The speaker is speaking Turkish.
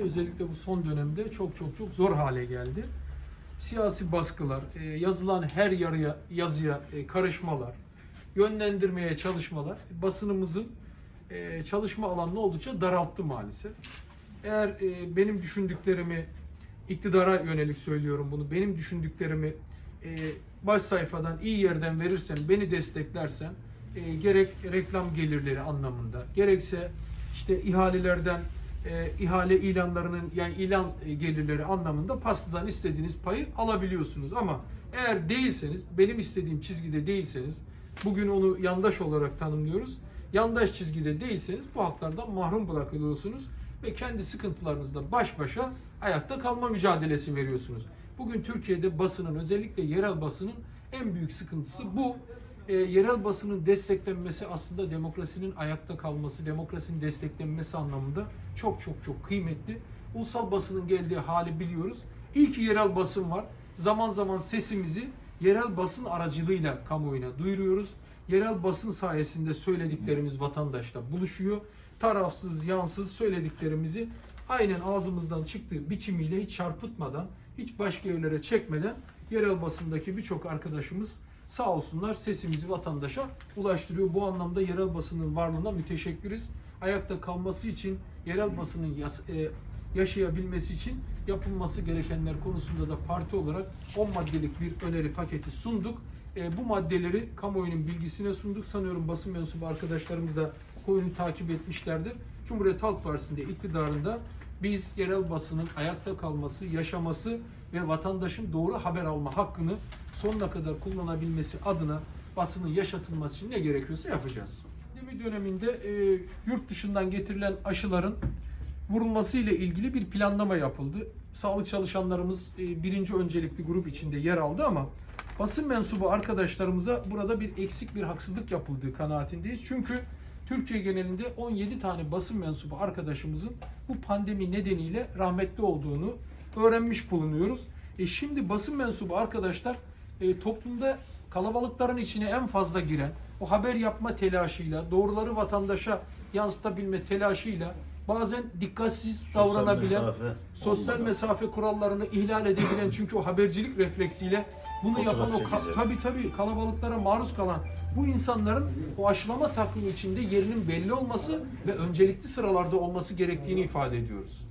Özellikle bu son dönemde çok çok çok zor hale geldi. Siyasi baskılar, e, yazılan her yarıya, yazıya e, karışmalar, yönlendirmeye çalışmalar basınımızın e, çalışma alanını oldukça daralttı maalesef. Eğer benim düşündüklerimi iktidara yönelik söylüyorum bunu. Benim düşündüklerimi baş sayfadan iyi yerden verirsen, beni desteklersen gerek reklam gelirleri anlamında, gerekse işte ihalelerden e, ihale ilanlarının yani ilan e, gelirleri anlamında pastadan istediğiniz payı alabiliyorsunuz. Ama eğer değilseniz, benim istediğim çizgide değilseniz, bugün onu yandaş olarak tanımlıyoruz. Yandaş çizgide değilseniz bu haklardan mahrum bırakılıyorsunuz ve kendi sıkıntılarınızla baş başa ayakta kalma mücadelesi veriyorsunuz. Bugün Türkiye'de basının özellikle yerel basının en büyük sıkıntısı bu. E, yerel basının desteklenmesi aslında demokrasinin ayakta kalması, demokrasinin desteklenmesi anlamında çok çok çok kıymetli. Ulusal basının geldiği hali biliyoruz. İyi ki yerel basın var. Zaman zaman sesimizi yerel basın aracılığıyla kamuoyuna duyuruyoruz. Yerel basın sayesinde söylediklerimiz vatandaşla buluşuyor. Tarafsız, yansız söylediklerimizi aynen ağzımızdan çıktığı biçimiyle hiç çarpıtmadan, hiç başka yerlere çekmeden yerel basındaki birçok arkadaşımız sağ olsunlar sesimizi vatandaşa ulaştırıyor. Bu anlamda yerel basının varlığına müteşekkiriz. Ayakta kalması için yerel basının e, yaşayabilmesi için yapılması gerekenler konusunda da parti olarak 10 maddelik bir öneri paketi sunduk. E, bu maddeleri kamuoyunun bilgisine sunduk. Sanıyorum basın mensubu arkadaşlarımız da konuyu takip etmişlerdir. Cumhuriyet Halk Partisi'nde iktidarında biz yerel basının ayakta kalması, yaşaması ve vatandaşın doğru haber alma hakkını sonuna kadar kullanabilmesi adına basının yaşatılması için ne gerekiyorsa yapacağız. Pandemi döneminde e, yurt dışından getirilen aşıların vurulması ile ilgili bir planlama yapıldı. Sağlık çalışanlarımız e, birinci öncelikli grup içinde yer aldı ama basın mensubu arkadaşlarımıza burada bir eksik bir haksızlık yapıldığı kanaatindeyiz. Çünkü Türkiye genelinde 17 tane basın mensubu arkadaşımızın bu pandemi nedeniyle rahmetli olduğunu öğrenmiş bulunuyoruz. E şimdi basın mensubu arkadaşlar e, toplumda kalabalıkların içine en fazla giren, o haber yapma telaşıyla, doğruları vatandaşa yansıtabilme telaşıyla bazen dikkatsiz davranabilen, mesafe sosyal olmadan. mesafe kurallarını ihlal edebilen çünkü o habercilik refleksiyle bunu Fotoğraf yapan o çekecek. tabii tabii kalabalıklara maruz kalan bu insanların o aşılama takvimi içinde yerinin belli olması ve öncelikli sıralarda olması gerektiğini ifade ediyoruz.